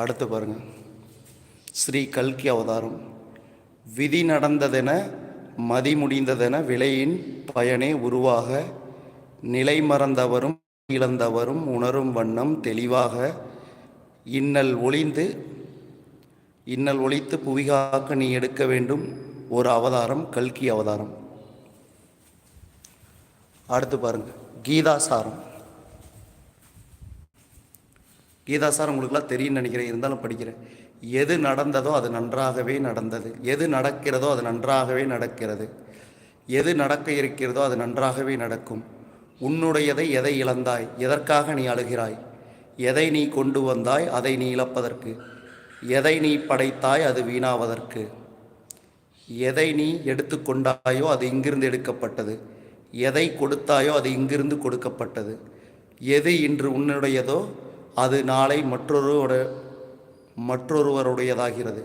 அடுத்து பாருங்கள் ஸ்ரீ கல்கி அவதாரம். விதி நடந்ததென மதி முடிந்ததென விலையின் பயனே உருவாக நிலை மறந்தவரும் இழந்தவரும் உணரும் வண்ணம் தெளிவாக இன்னல் ஒளிந்து இன்னல் ஒழித்து புவிகாக்க நீ எடுக்க வேண்டும் ஒரு அவதாரம் கல்கி அவதாரம். அடுத்து பாருங்க. கீதாசாரம் கீதாசாரம் உங்களுக்குலாம் தெரியும்னு நினைக்கிறேன். இருந்தாலும் படிக்கிறேன். எது நடந்ததோ அது நன்றாகவே நடந்தது. எது நடக்கிறதோ அது நன்றாகவே நடக்கிறது. எது நடக்க இருக்கிறதோ அது நன்றாகவே நடக்கும். உன்னுடையதை எதை இழந்தாய்? எதற்காக நீ அழுகிறாய்? எதை நீ கொண்டு வந்தாய்? அதை நீ இழப்பதற்கு. எதை நீ படைத்தாய்? அது வீணாவதற்கு. எதை நீ எடுத்துக்கொண்டாயோ அது இங்கிருந்து எடுக்கப்பட்டது. எதை கொடுத்தாயோ அது இங்கிருந்து கொடுக்கப்பட்டது. எது இன்று உன்னுடையதோ அது நாளை மற்றொருவர மற்றொருவருடையதாகிறது.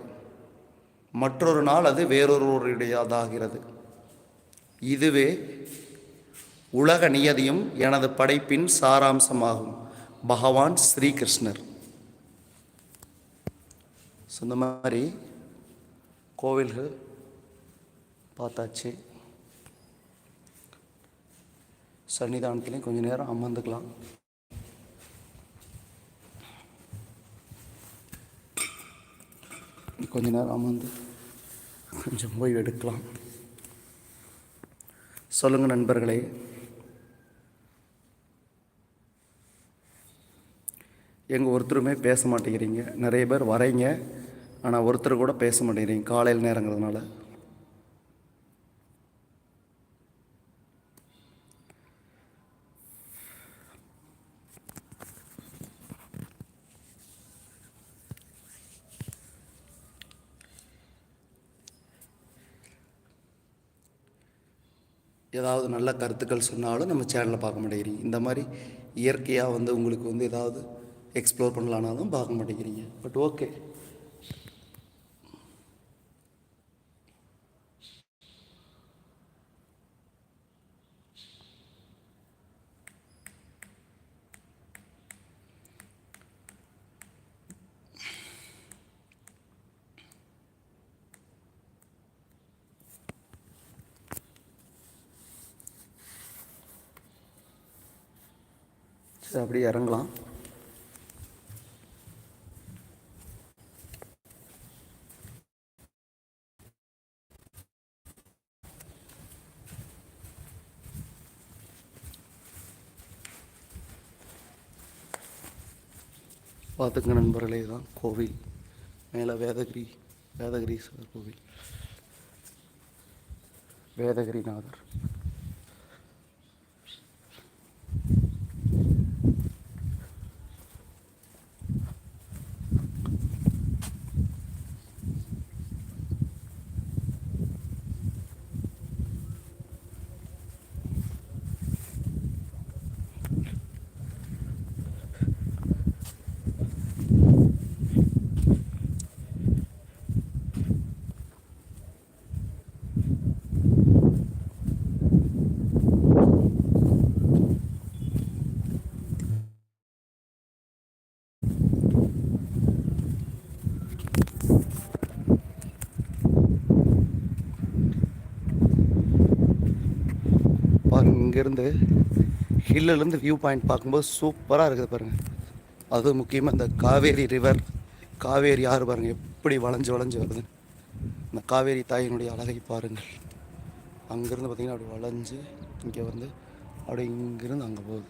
மற்றொரு நாள் அது வேறொருவருடையதாகிறது. இதுவே உலக நியதியும் எனது படைப்பின் சாராம்சமாகும். பகவான் ஸ்ரீகிருஷ்ணர். ஸோ இந்த மாதிரி கோவில்கள் பார்த்தாச்சு. சன்னிதானத்துலேயும் கொஞ்ச நேரம் அமர்ந்துக்கலாம். கொஞ்ச நேரம் அமர்ந்து கொஞ்சம் ஓய்வு எடுக்கலாம் சொல்லுங்கள் நண்பர்களே. எங்கள் ஒருத்தருமே பேச மாட்டேங்கிறீங்க. நிறைய பேர் வரீங்க ஆனால் ஒருத்தர் கூட பேச மாட்டேங்கிறீங்க. காலையில் நேரங்கிறதுனால. ஏதாவது நல்ல கருத்துக்கள் சொன்னாலும் நம்ம சேனலில் பார்க்க மாட்டேங்கிறீங்க. இந்த மாதிரி இயற்கையாக வந்து உங்களுக்கு வந்து ஏதாவது எக்ஸ்ப்ளோர் பண்ணலானாலும் பார்க்க மாட்டேங்கிறீங்க. பட் ஓகே சரி அப்படியே இறங்கலாம். பார்த்துங்க நண்பர்களே தான் கோவில். மேலே வேதகிரி வேதகிரீஸ்வரர் கோவில். வேதகிரிநாதர் பாருங்க இங்கேருந்து ஹில்லிலேருந்து வியூ பாயிண்ட் பார்க்கும்போது சூப்பராக இருக்குது பாருங்கள் அதுவும் முக்கியமாக இந்த காவேரி ரிவர் காவேரி ஆறு பாருங்கள் எப்படி வளைஞ்சு வளைஞ்சு வருது. இந்த காவேரி தாயினுடைய அழகை பாருங்கள். அங்கேருந்து பார்த்திங்கன்னா அப்படி வளைஞ்சு இங்கே வந்து அப்படியே இங்கேருந்து அங்கே போகுது.